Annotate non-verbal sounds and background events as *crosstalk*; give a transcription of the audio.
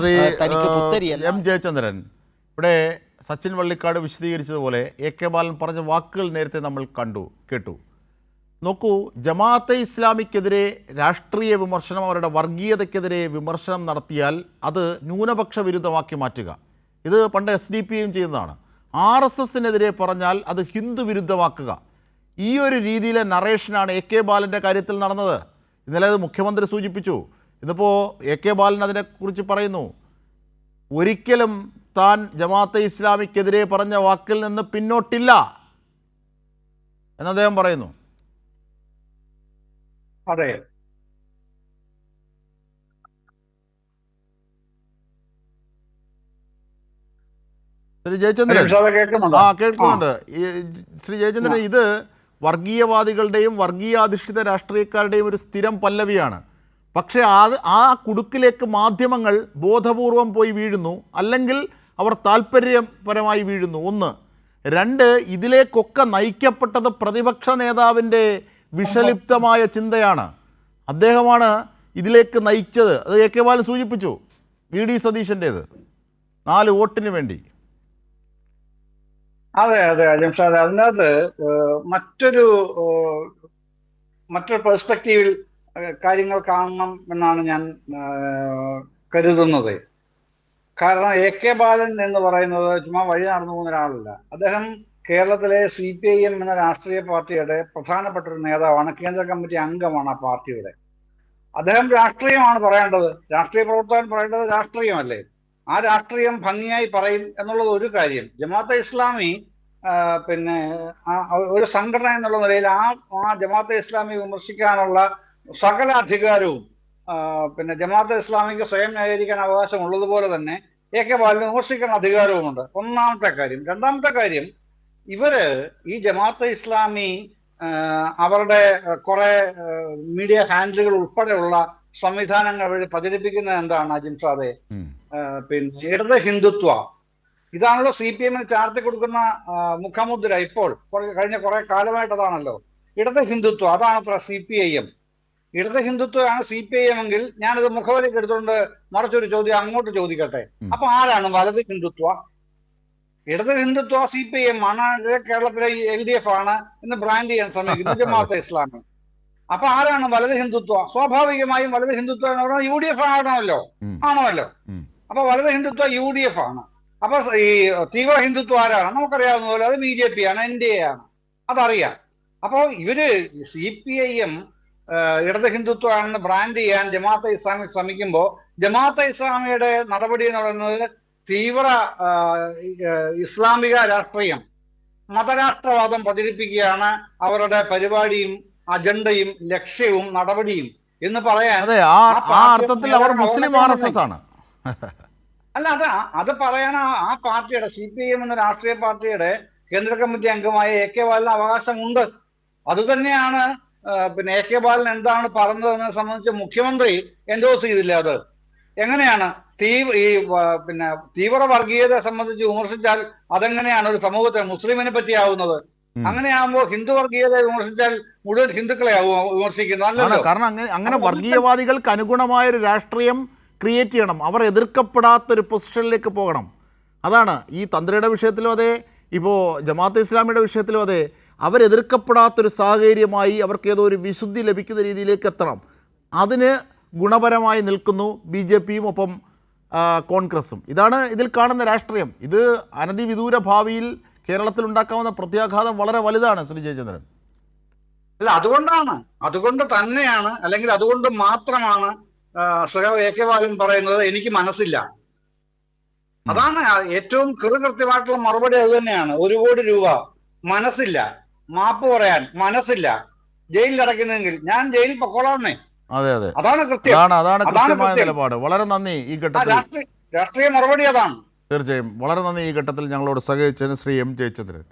Shri. M Jayachandran. ഇവിടെ സച്ചിൻ വള്ളിക്കാട് വിശദീകരിച്ചതുപോലെ A K Balan പറഞ്ഞ വാക്കുകൾ നേരത്തെ നമ്മൾ കണ്ടു കേട്ടു. നോക്കൂ ജമാഅത്തെ ഇസ്ലാമിക്കെതിരെ രാഷ്ട്രീയ വിമർശനം അവരുടെ വർഗീയതയ്ക്കെതിരെ വിമർശനം നടത്തിയാൽ അത് ന്യൂനപക്ഷ വിരുദ്ധമാക്കി മാറ്റുക. ഇത് പണ്ട് എസ് ഡി പിയും ചെയ്യുന്നതാണ്. ആർ എസ് എസിനെതിരെ പറഞ്ഞാൽ അത് ഹിന്ദു വിരുദ്ധമാക്കുക. ഈ ഒരു രീതിയിലെ നറേഷനാണ് എ കെ ബാലന്റെ കാര്യത്തിൽ നടന്നത്. ഇന്നലെ അത് മുഖ്യമന്ത്രി സൂചിപ്പിച്ചു. ഇന്നിപ്പോൾ എ കെ ബാലൻ അതിനെക്കുറിച്ച് പറയുന്നു. ഒരിക്കലും താൻ ജമാഅത്തെ ഇസ്ലാമിക്കെതിരെ പറഞ്ഞ വാക്കിൽ നിന്ന് പിന്നോട്ടില്ല എന്ന് അദ്ദേഹം പറയുന്നു. അതെ. ശ്രീ ജയചന്ദ്രൻ. ആ കേൾക്കുന്നുണ്ട്. ശ്രീ ജയചന്ദ്രൻ ഇത് വർഗീയവാദികളുടെയും വർഗീയാധിഷ്ഠിത രാഷ്ട്രീയക്കാരുടെയും ഒരു സ്ഥിരം പല്ലവിയാണ്. പക്ഷേ ആ ആ കുടുക്കിലേക്ക് മാധ്യമങ്ങൾ ബോധപൂർവം പോയി വീഴുന്നു. അല്ലെങ്കിൽ അവർ താല്പര്യപരമായി വീഴുന്നു. ഒന്ന് രണ്ട് ഇതിലേക്കൊക്കെ നയിക്കപ്പെട്ടത് പ്രതിപക്ഷ നേതാവിന്റെ വിഷലിപ്തമായ ചിന്തയാണ്. അദ്ദേഹമാണ് ഇതിലേക്ക് നയിച്ചത്. അത് എ കെ ബാലൻ സൂചിപ്പിച്ചു വി ഡി സതീശന്റേത്. നാല് വോട്ടിന് വേണ്ടി. അതെ അതെ ജംഷാദ് അതിനകത്ത് മറ്റൊരു മറ്റൊരു പെർസ്പെക്റ്റീവിൽ കാര്യങ്ങൾ കാണണം എന്നാണ് ഞാൻ കരുതുന്നത്. കാരണം എ കെ ബാലൻ എന്ന് പറയുന്നത് ചുമ്മാ വഴി നടന്നു പോകുന്ന ഒരാളല്ല. അദ്ദേഹം കേരളത്തിലെ സി പി ഐ എം എന്ന രാഷ്ട്രീയ പാർട്ടിയുടെ പ്രധാനപ്പെട്ട ഒരു നേതാവാണ്. കേന്ദ്ര കമ്മിറ്റി അംഗമാണ് ആ പാർട്ടിയുടെ. അദ്ദേഹം രാഷ്ട്രീയമാണ് പറയേണ്ടത്. രാഷ്ട്രീയ പ്രവർത്തകൻ പറയേണ്ടത് രാഷ്ട്രീയമല്ലേ? ആ രാഷ്ട്രീയം ഭംഗിയായി പറയും എന്നുള്ളത് ഒരു കാര്യം. ജമാഅത്തെ ഇസ്ലാമി പിന്നെ ഒരു സംഘടന എന്നുള്ള നിലയിൽ ആ ആ ജമാഅത്തെ ഇസ്ലാമി വിമർശിക്കാനുള്ള സകല അധികാരവും പിന്നെ ജമാഅത്തെ ഇസ്ലാമിക്ക് സ്വയം ന്യായീകരിക്കാൻ അവകാശമുള്ളതുപോലെ തന്നെ എ കെ ബാലിന് വിമർശിക്കാൻ അധികാരവുമുണ്ട്. ഒന്നാമത്തെ കാര്യം. രണ്ടാമത്തെ കാര്യം ഇവർ ഈ ജമാഅത്തെ ഇസ്ലാമി അവരുടെ കുറെ മീഡിയ ഹാൻഡിലുകൾ ഉൾപ്പെടെയുള്ള സംവിധാനങ്ങൾ വഴി പ്രചരിപ്പിക്കുന്നത് എന്താണ് അജിം സാദെ പിന്നെ ഇടത് ഹിന്ദുത്വ. ഇതാണല്ലോ സി പി എമ്മിന് ചാർത്തി കൊടുക്കുന്ന മുഖമുദ്ര ഇപ്പോൾ. കഴിഞ്ഞ കുറെ കാലമായിട്ട് അതാണല്ലോ ഇടത് ഹിന്ദുത്വ അതാണ് സി പി ഐ എം. ഇടത് ഹിന്ദുത്വമാണ് സി പി ഐ എം എങ്കിൽ ഞാനിത് മുഖവരയ്ക്ക് എടുത്തുകൊണ്ട് മറിച്ചൊരു ചോദ്യം അങ്ങോട്ട് ചോദിക്കട്ടെ. അപ്പൊ ആരാണ് വലത് ഹിന്ദുത്വ? ഇടത് ഹിന്ദുത്വ സി പി ഐ എം ആണ്. കേരളത്തിലെ എൽ ഡി എഫ് ആണ്. എന്ന് ബ്രാൻഡ് ചെയ്യാൻ ശ്രമിക്കുന്നത് *laughs* ജമാഅത്തെ ഇസ്ലാമി. അപ്പൊ ആരാണ് വലത് ഹിന്ദുത്വ? സ്വാഭാവികമായും വലത് ഹിന്ദുത്വ എന്ന് പറഞ്ഞാൽ യു ഡി എഫ് ആണോല്ലോ. ആണല്ലോ. അപ്പൊ വലത് ഹിന്ദുത്വ യു ഡി എഫ് ആണ്. അപ്പൊ ഈ തീവ്ര ഹിന്ദുത്വ ആരാണ്? നമുക്കറിയാവുന്ന പോലെ അത് ബി ജെ പി ആണ് എൻ ഡി എ ആണ്. അതറിയാം. അപ്പോ ഇവർ സി പി ഐ എം ഇടത് ഹിന്ദുത്വ ആണെന്ന് ബ്രാൻഡ് ചെയ്യാൻ ജമാഅത്തെ ഇസ്ലാമി ശ്രമിക്കുമ്പോൾ ജമാഅത്തെ ഇസ്ലാമിയുടെ നടപടി എന്ന് പറയുന്നത് തീവ്ര ഇസ്ലാമിക രാഷ്ട്രീയം മതരാഷ്ട്രവാദം പ്രചരിപ്പിക്കുകയാണ് അവരുടെ പരിപാടിയും അജണ്ടയും ലക്ഷ്യവും നടപടിയും എന്ന് പറയാൻ അർത്ഥത്തിൽ അവർ മുസ്ലിം അവിടെ ആർ എസ് എസ് ആണ്. അല്ല അത് അത് പറയാൻ ആ പാർട്ടിയുടെ സി പി എം എന്ന രാഷ്ട്രീയ പാർട്ടിയുടെ കേന്ദ്ര കമ്മിറ്റി അംഗമായ എ കെ ബാലന് അവകാശമുണ്ട്. അത് തന്നെയാണ് ആ, പിന്നെ എ കെ ബാലൻ എന്താണ് പറഞ്ഞതെന്ന് സംബന്ധിച്ച് മുഖ്യമന്ത്രി എൻഡോസ് ചെയ്തില്ല അത്. എങ്ങനെയാണ് തീവ്ര ഈ പിന്നെ തീവ്ര വർഗീയതയെ സംബന്ധിച്ച് വിമർശിച്ചാൽ അതെങ്ങനെയാണ് ഒരു സമൂഹത്തെ മുസ്ലിമിനെ പറ്റിയാവുന്നത്. അങ്ങനെയാകുമ്പോൾ ഹിന്ദു വർഗീയതയെ വിമർശിച്ചാൽ മുഴുവൻ ഹിന്ദുക്കളെ ആവും വിമർശിക്കുന്നത്. കാരണം അങ്ങനെ അങ്ങനെ വർഗീയവാദികൾക്ക് അനുഗുണമായ ഒരു രാഷ്ട്രീയം ക്രിയേറ്റ് ചെയ്യണം. അവർ എതിർക്കപ്പെടാത്ത ഒരു പൊസിഷനിലേക്ക് പോകണം. അതാണ് ഈ തന്ത്രിയുടെ വിഷയത്തിലും അതെ ഇപ്പോൾ ജമാഅത്ത് ഇസ്ലാമിയുടെ വിഷയത്തിലും അതെ. അവരെതിർക്കപ്പെടാത്തൊരു സാഹചര്യമായി അവർക്ക് ഏതോ ഒരു വിശുദ്ധി ലഭിക്കുന്ന രീതിയിലേക്ക് എത്തണം. അതിന് ഗുണപരമായി നിൽക്കുന്നു ബി ജെ പിയും ഒപ്പം കോൺഗ്രസും. ഇതാണ് ഇതിൽ കാണുന്ന രാഷ്ട്രീയം. ഇത് അനധിവിദൂര ഭാവിയിൽ കേരളത്തിൽ ഉണ്ടാക്കാവുന്ന പ്രത്യാഘാതം വളരെ വലുതാണ് ശ്രീ ജയചന്ദ്രൻ. അല്ല അതുകൊണ്ടാണ്. അതുകൊണ്ട് തന്നെയാണ് അല്ലെങ്കിൽ അതുകൊണ്ട് മാത്രമാണ് സഖാവ് എ കെ ബാലൻ പറയുന്നത് എനിക്ക് മനസ്സില്ല. അതാണ് ഏറ്റവും കൃത്യമായിട്ടുള്ള മറുപടി അത് തന്നെയാണ്. ഒരു കോടി രൂപ മനസ്സില്ല. മാപ്പ് പറയാൻ മനസ്സില്ല. ജയിലിൽ അടയ്ക്കുന്നെങ്കിൽ ഞാൻ ജയിലിൽ പൊക്കോളാന്നേ അതെ അതെ. അതാണ് കൃത്യം. അതാണ് അതാണ് കൃത്യമായ കൃത്യം. നിലപാട്. വളരെ നന്ദി ഈ ഘട്ടത്തിൽ. രാഷ്ട്രീയ മറുപടി അതാണ്. തീർച്ചയായും. വളരെ നന്ദി ഈ ഘട്ടത്തിൽ ഞങ്ങളോട് സഹകരിച്ചതിന് ശ്രീ എം ജയചന്ദ്രൻ.